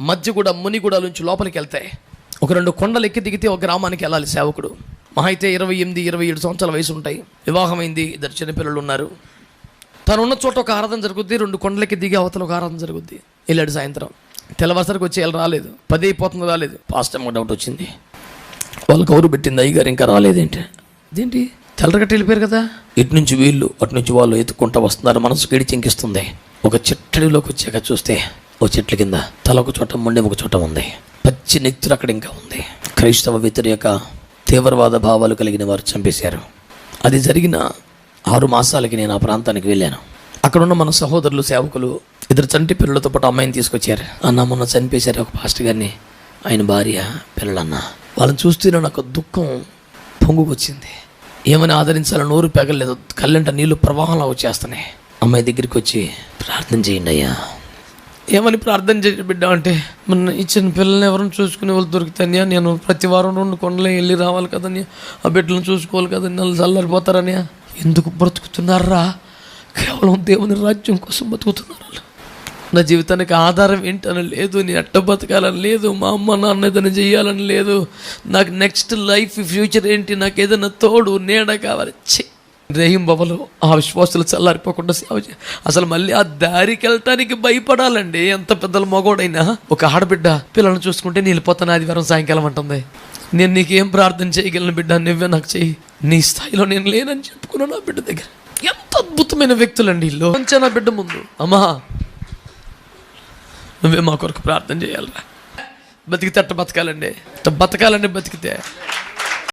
మధ్యగూడ మునిగూడ నుంచి లోపలికి వెళ్తాయి ఒక రెండు కొండలు ఎక్కి దిగితే ఒక గ్రామానికి వెళ్ళాలి సేవకుడు. మహా అయితే ఇరవై ఎనిమిది ఇరవై ఏడు సంవత్సరాల వయసు ఉంటాయి. వివాహమైంది ఇద్దరు చిన్నపిల్లలు ఉన్నారు. తను ఉన్న చోట ఒక ఆరాధన జరుగుద్ది రెండు కొండలకి దిగి అవతల ఒక ఆరాధన జరుగుద్ది. వెళ్ళాడు సాయంత్రం. తెల్లవారుసరికి వచ్చి వెళ్ళి రాలేదు. పది అయిపోతుంది రాలేదు. ఫాస్ట్ టైం డౌట్ వచ్చింది. వాళ్ళు కౌరు పెట్టింది? అయ్యగారు ఇంకా రాలేదేంటి? ఏంటి తెల్లరగట్టి వెళ్ళిపోయారు కదా? ఇటు నుంచి వీళ్ళు అటు నుంచి వాళ్ళు ఎత్తుకుంటూ వస్తున్నారు. మనసు గడి చెంకిస్తుంది. ఒక చిట్టడిలోకి వచ్చాక చూస్తే ఓ చెట్ల కింద తల ఒక చోట మొండె ఒక చోట ఉంది. పచ్చి నెత్తురు అక్కడ ఇంకా ఉంది. క్రైస్తవ వ్యతిరేక తీవ్రవాద భావాలు కలిగిన వారు చంపేశారు. అది జరిగిన ఆరు మాసాలకి నేను ఆ ప్రాంతానికి వెళ్ళాను. అక్కడున్న మన సహోదరులు సేవకులు ఇద్దరు చంటి పిల్లలతో పాటు అమ్మాయిని తీసుకొచ్చారు. అన్న మొన్న చనిపేశారు ఒక పాస్టర్ గారిని. ఆయన భార్య పిల్లలన్న. వాళ్ళని చూస్తేనే నాకు దుఃఖం పొంగుకొచ్చింది. ఏమని ఆదరించాలో నోరు పెగలేదు. కళ్ళంట నీళ్ళు ప్రవాహంలో వచ్చేస్తున్నాయి. అమ్మాయి దగ్గరికి వచ్చి ప్రార్థన చేయండి అయ్యా. ఏమని ప్రార్థన చేసి బిడ్డ అంటే మన ఇచ్చిన పిల్లల్ని ఎవరిని చూసుకునే వాళ్ళు దొరుకుతాయని నేను ప్రతి వారం రెండు కొండలే వెళ్ళి రావాలి కదని ఆ బిడ్డలను చూసుకోవాలి కదని వాళ్ళు చల్లారిపోతారని ఎందుకు బ్రతుకుతున్నారా? కేవలం దేవుని రాజ్యం కోసం బతుకుతున్నారు నా జీవితానికి ఆధారం ఏంటని లేదు నేను ఎట్ట బతకాలని లేదు మా అమ్మ నాన్న ఏదైనా చేయాలని లేదు. నాకు నెక్స్ట్ లైఫ్ ఫ్యూచర్ ఏంటి? నాకు ఏదైనా తోడు నీడ కావాలి. చే దేహింబవలు ఆ విశ్వాసులు చల్లారిపోకుండా సేవ అసలు మళ్ళీ ఆ దారికి వెళ్ళటానికి భయపడాలండి. ఎంత పెద్దల మగోడైనా. ఒక ఆడబిడ్డ పిల్లల్ని చూసుకుంటే నేను వెళ్ళిపోతాను ఆదివారం సాయంకాలం అంటుంది. నేను నీకేం ప్రార్థన చేయగలను బిడ్డ? నువ్వే నాకు చెయ్యి. నీ స్థాయిలో నేను లేనని చెప్పుకున్నాను నా బిడ్డ దగ్గర. ఎంత అద్భుతమైన వ్యక్తులండి ఇల్లు నా బిడ్డ ముందు. అమ్మా నువ్వే మా కొరకు ప్రార్థన చేయాలరా. బతికితే అట్ట బతకాలండి. అట్ట బతకాలండి బతికితే.